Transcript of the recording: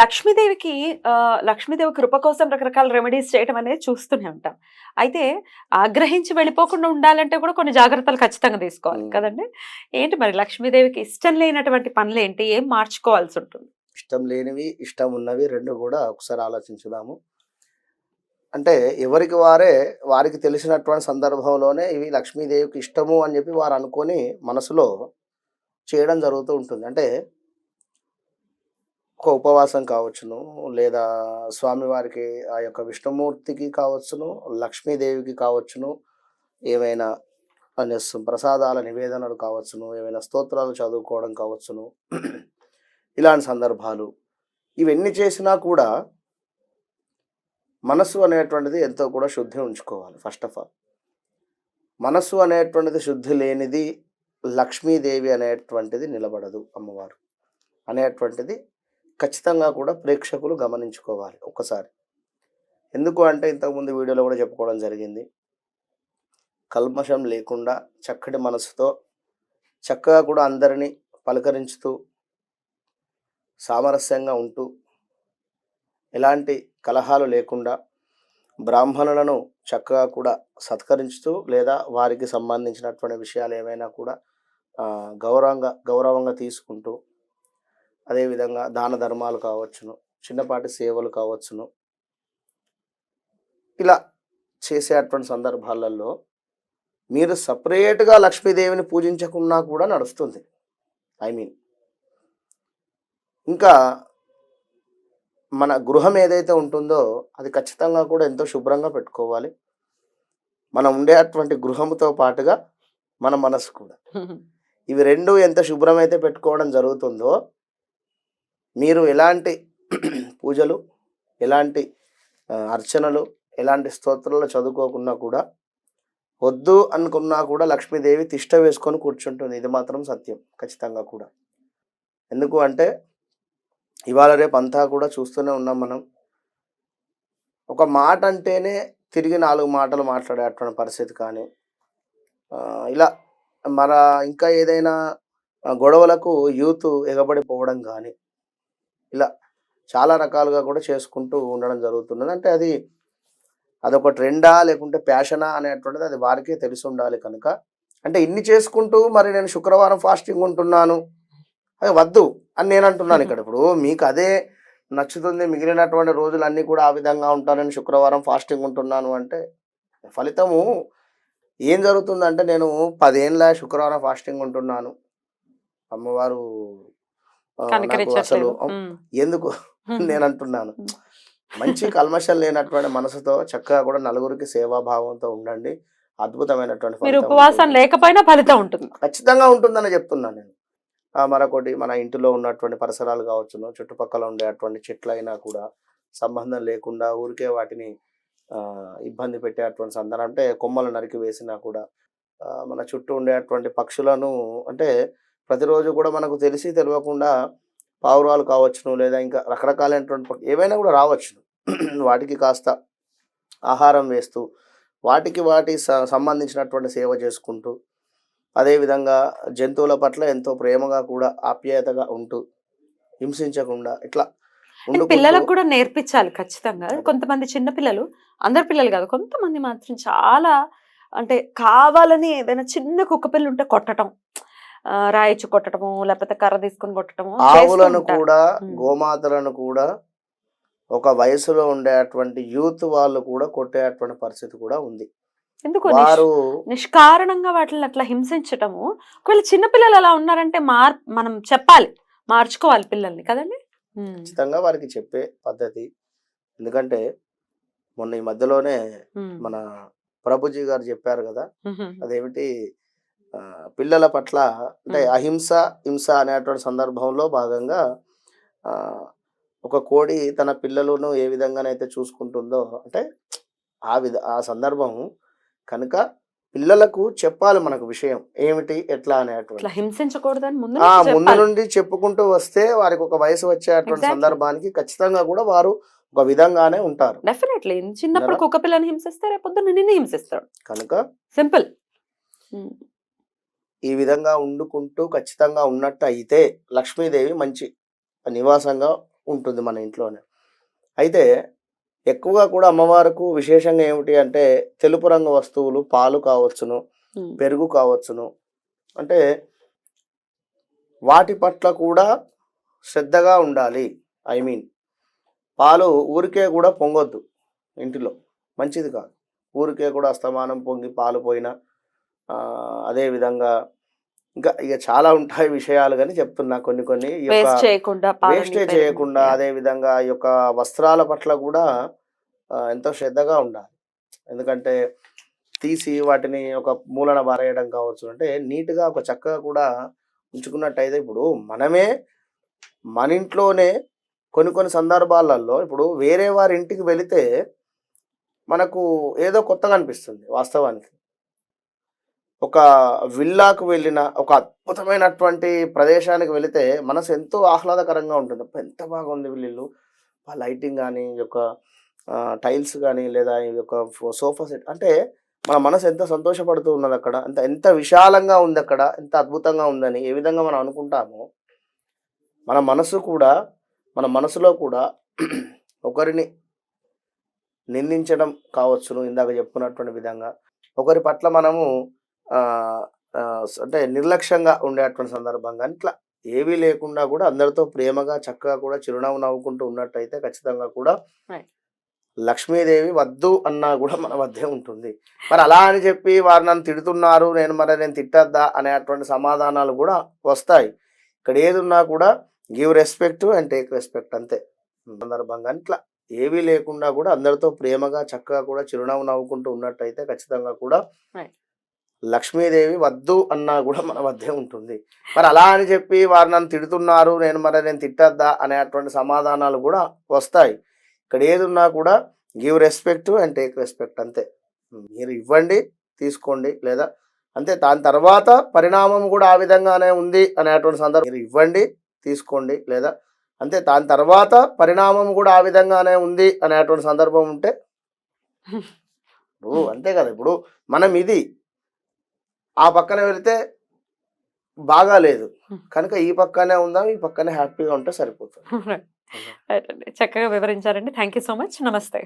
లక్ష్మీదేవికి లక్ష్మీదేవి కృప కోసం రకరకాల రెమెడీస్ చేయడం అనేది చూస్తూనే ఉంటాం. అయితే ఆగ్రహించి వెళ్ళిపోకుండా ఉండాలంటే కూడా కొన్ని జాగ్రత్తలు ఖచ్చితంగా తీసుకోవాలి. కదండి. ఏంటి మరి లక్ష్మీదేవికి ఇష్టం లేనటువంటి పనులు ఏంటి? ఏం మార్చుకోవాల్సి ఉంటుంది? ఇష్టం లేనివి ఇష్టం ఉన్నవి రెండు కూడా ఒకసారి ఆలోచించుదాము. అంటే ఎవరికి వారే వారికి తెలిసినటువంటి సందర్భంలోనే ఇవి లక్ష్మీదేవికి ఇష్టము అని చెప్పి వారు అనుకొని మనసులో చేయడం జరుగుతూ ఉంటుంది. అంటే ఒక ఉపవాసం కావచ్చును లేదా స్వామివారికి ఆ యొక్క విష్ణుమూర్తికి కావచ్చును లక్ష్మీదేవికి కావచ్చును ఏమైనా అనే ప్రసాదాల నివేదనలు కావచ్చును ఏమైనా స్తోత్రాలు చదువుకోవడం కావచ్చును ఇలాంటి సందర్భాలు. ఇవన్నీ చేసినా కూడా మనసు అనేటువంటిది ఎంతో కూడా శుద్ధి ఉంచుకోవాలి ఫస్ట్ ఆఫ్ ఆల్. మనసు అనేటువంటిది శుద్ధి లేనిది లక్ష్మీదేవి అనేటువంటిది నిలబడదు అమ్మవారు అనేటువంటిది ఖచ్చితంగా కూడా ప్రేక్షకులు గమనించుకోవాలి ఒక్కసారి. ఎందుకు అంటే ఇంతకుముందు వీడియోలో కూడా చెప్పుకోవడం జరిగింది. కల్మషం లేకుండా చక్కటి మనసుతో చక్కగా కూడా అందరినీ పలకరించుతూ సామరస్యంగా ఉంటూ ఎలాంటి కలహాలు లేకుండా బ్రాహ్మణులను చక్కగా కూడా సత్కరించుతూ లేదా వారికి సంబంధించినటువంటి విషయాలు ఏమైనా కూడా గౌరవంగా గౌరవంగా తీసుకుంటూ అదేవిధంగా దాన ధర్మాలు కావచ్చును చిన్నపాటి సేవలు కావచ్చును. ఇలా చేసేటువంటి సందర్భాలలో మీరు సపరేట్గా లక్ష్మీదేవిని పూజించకున్నా కూడా నడుస్తుంది. ఐ మీన్ ఇంకా మన గృహం ఏదైతే ఉంటుందో అది ఖచ్చితంగా కూడా ఎంతో శుభ్రంగా పెట్టుకోవాలి. మనం ఉండేటువంటి గృహంతో పాటుగా మన మనసు కూడా. ఇవి రెండు ఎంత శుభ్రమైతే పెట్టుకోవడం జరుగుతుందో మీరు ఎలాంటి పూజలు ఎలాంటి అర్చనలు ఎలాంటి స్తోత్రాలు చదువుకోకున్నా కూడా వద్దు అనుకున్నా కూడా లక్ష్మీదేవి తిష్ట వేసుకొని కూర్చుంటుంది. ఇది మాత్రం సత్యం ఖచ్చితంగా కూడా. ఎందుకు అంటే ఇవాళ రేపు అంతా కూడా చూస్తూనే ఉన్నాం మనం. ఒక మాట అంటేనే తిరిగి నాలుగు మాటలు మాట్లాడేటువంటి పరిస్థితి కానీ ఇలా మన ఇంకా ఏదైనా గొడవలకు యూత్ ఎగబడిపోవడం కానీ ఇలా చాలా రకాలుగా కూడా చేసుకుంటూ ఉండడం జరుగుతున్నది. అంటే అది అదొక ట్రెండా లేకుంటే ప్యాషనా అనేటువంటిది అది వారికే తెలిసి ఉండాలి కనుక. అంటే ఇన్ని చేసుకుంటూ మరి నేను శుక్రవారం ఫాస్టింగ్ ఉంటున్నాను. అది వద్దు అని నేను అంటున్నాను ఇక్కడ. ఇప్పుడు మీకు అదే నచ్చుతుంది మిగిలినటువంటి రోజులు అన్నీ కూడా ఆ విధంగా ఉంటానని శుక్రవారం ఫాస్టింగ్ ఉంటున్నాను అంటే ఫలితము ఏం జరుగుతుందంటే నేను పదేళ్ళ శుక్రవారం ఫాస్టింగ్ ఉంటున్నాను. అమ్మవారు నాకు అసలు. ఎందుకు నేను అంటున్నాను మంచి కల్మషం లేనటువంటి మనసుతో చక్కగా కూడా నలుగురికి సేవాభావంతో ఉండండి. అద్భుతమైనటువంటి మీరు ఉపవాసం. లేకపోయినా ఫలితం ఉంటుంది. ఖచ్చితంగా ఉంటుందని చెప్తున్నాను నేను. ఆ, మరొకటి మన ఇంటిలో ఉన్నటువంటి పరిసరాలు కావచ్చును చుట్టుపక్కల ఉండేటువంటి చెట్లు అయినా కూడా సంబంధం లేకుండా ఊరికే వాటిని ఆ, ఇబ్బంది పెట్టేటువంటి సందర్భం అంటే కొమ్మలు నరికి వేసినా కూడా మన చుట్టూ ఉండేటువంటి పక్షులను అంటే ప్రతిరోజు కూడా మనకు తెలిసి తెలియకుండా పావురాలు కావచ్చును లేదా ఇంకా రకరకాలైనటువంటి ఏవైనా కూడా రావచ్చును. వాటికి కాస్త ఆహారం వేస్తూ వాటికి వాటి సంబంధించినటువంటి సేవ చేసుకుంటూ అదేవిధంగా జంతువుల పట్ల ఎంతో ప్రేమగా కూడా ఆప్యాయతగా ఉంటూ హింసించకుండా ఇట్లా పిల్లలకు కూడా నేర్పించాలి ఖచ్చితంగా. కొంతమంది చిన్న పిల్లలు అందరు పిల్లలు కాదు కొంతమంది మాత్రం చాలా అంటే కావాలని ఏదైనా చిన్న కుక్క పిల్ల ఉంటే కొట్టడం రాయిచ్చు కొట్టడము లేకపోతే కర్ర తీసుకొని కొట్టడము ఆవులను. కూడా. గోమాతలను కూడా ఒక వయసులో ఉండేటువంటి యూత్ వాళ్ళు కూడా కొట్టేటువంటి పరిస్థితి కూడా ఉంది ఎందుకు వారు నిష్కారణంగా వాటిని అట్లా హింసించటము ఒకవేళ చిన్న పిల్లలు అలా ఉన్నారంటే మార్ మనం చెప్పాలి మార్చుకోవాలి పిల్లల్ని కదండి. ఖచ్చితంగా వారికి చెప్పే పద్ధతి ఎందుకంటే మొన్న ఈ మధ్యలోనే. మన ప్రభుజీ గారు చెప్పారు కదా. అదేమిటి పిల్లల పట్ల అంటే. అహింస హింస అనేటువంటి సందర్భంలో భాగంగా ఆ, ఒక కోడి తన పిల్లలను ఏ విధంగానైతే చూసుకుంటుందో అంటే ఆ విధ ఆ సందర్భం కనుక పిల్లలకు చెప్పాలి మనకు విషయం. ఏమిటి ఎట్లా అనేటువంటి హింసించకూడదని ముందు. నుండి చెప్పుకుంటూ వస్తే వారికి ఒక వయసు వచ్చేటువంటి. సందర్భానికి ఖచ్చితంగా కూడా వారు ఒక విధంగానే ఉంటారు. డెఫినెట్లీ చిన్నప్పుడు కుక్క పిల్లని హింసిస్తే రేపు పొద్దున్న నిన్ను హింసిస్తాడు. కనుక సింపుల్ ఈ విధంగా వండుకుంటూ ఖచ్చితంగా ఉన్నట్టు అయితే లక్ష్మీదేవి మంచి నివాసంగా ఉంటుంది మన ఇంట్లోనే. అయితే ఎక్కువగా కూడా అమ్మవారికి విశేషంగా ఏమిటి అంటే తెలుపు రంగు వస్తువులు పాలు కావచ్చును పెరుగు కావచ్చును. అంటే వాటి పట్ల కూడా శ్రద్ధగా ఉండాలి. ఐ మీన్ పాలు ఊరికే కూడా పొంగొద్దు ఇంటిలో. మంచిది కాదు. ఊరికే కూడా అస్తమానం పొంగి పాలు పోయినా ఆ, అదే విధంగా ఇంకా ఇక చాలా ఉంటాయి విషయాలు కానీ చెప్తున్నా కొన్ని కొన్ని. వేస్ట్ చేయకుండా అదే విధంగా ఈ యొక్క వస్త్రాల పట్ల కూడా ఎంతో శ్రద్ధగా ఉండాలి. ఎందుకంటే తీసి వాటిని ఒక మూలన పారేయడం కావచ్చు అంటే నీట్గా ఒక చక్కగా కూడా ఉంచుకున్నట్టయితే ఇప్పుడు మనమే మన ఇంట్లోనే కొన్ని కొన్ని సందర్భాలలో ఇప్పుడు వేరే వారి ఇంటికి వెళితే మనకు ఏదో కొత్తగా అనిపిస్తుంది వాస్తవానికి. ఒక విల్లాకు వెళ్ళిన ఒక అద్భుతమైనటువంటి ప్రదేశానికి వెళితే మనసు ఎంతో ఆహ్లాదకరంగా ఉంటుంది. ఎంత బాగుంది వీళ్ళు ఆ లైటింగ్ కానీ ఈ యొక్క టైల్స్ కానీ లేదా ఈ యొక్క సోఫా సెట్ అంటే మన మనసు ఎంత సంతోషపడుతూ ఉన్నది అక్కడ ఎంత ఎంత విశాలంగా ఉంది అక్కడ ఎంత అద్భుతంగా ఉందని ఏ విధంగా మనం అనుకుంటామో మన మనసు కూడా మన మనసులో కూడా ఒకరిని నిందించడం కావచ్చును ఇందాక చెప్పుకున్నటువంటి విధంగా. ఒకరి పట్ల మనము అంటే నిర్లక్ష్యంగా ఉండేటువంటి సందర్భం కానీ ఇట్లా ఏవీ లేకుండా కూడా అందరితో ప్రేమగా చక్కగా కూడా చిరునవ్వు నవ్వుకుంటూ ఉన్నట్టయితే ఖచ్చితంగా కూడా. లక్ష్మీదేవి వద్దు అన్నా కూడా మన వద్దే ఉంటుంది మరి అలా అని చెప్పి వారు నన్ను తిడుతున్నారు నేను మరి నేను తిట్టద్దా అనేటువంటి సమాధానాలు కూడా వస్తాయి ఇక్కడ ఏది ఉన్నా కూడా give respect and take respect అంతే సందర్భంగా ఇట్లా ఏవీ లేకుండా కూడా అందరితో ప్రేమగా చక్కగా కూడా చిరునవ్వు నవ్వుకుంటూ ఉన్నట్టయితే ఖచ్చితంగా కూడా. లక్ష్మీదేవి వద్దు అన్నా కూడా మన వద్దే ఉంటుంది. మరి అలా అని చెప్పి వారు నన్ను తిడుతున్నారు నేను మరి నేను తిట్టద్దా అనేటువంటి సమాధానాలు కూడా వస్తాయి. ఇక్కడ ఏది ఉన్నా కూడా give respect and take respect అంతే. మీరు ఇవ్వండి తీసుకోండి లేదా అంతే. దాని తర్వాత పరిణామం కూడా ఆ విధంగానే ఉంది అనేటువంటి సందర్భం. మీరు ఇవ్వండి తీసుకోండి లేదా అంతే. దాని తర్వాత పరిణామం కూడా ఆ విధంగానే ఉంది అనేటువంటి సందర్భం ఉంటే అంతే కదా. ఇప్పుడు మనం ఇది ఆ పక్కన వెళితే బాగా లేదు కనుక ఈ పక్కనే ఉందాం ఈ పక్కనే హ్యాపీగా ఉంటే సరిపోతుంది. చక్కగా వివరించారండి. Thank you so much. నమస్తే.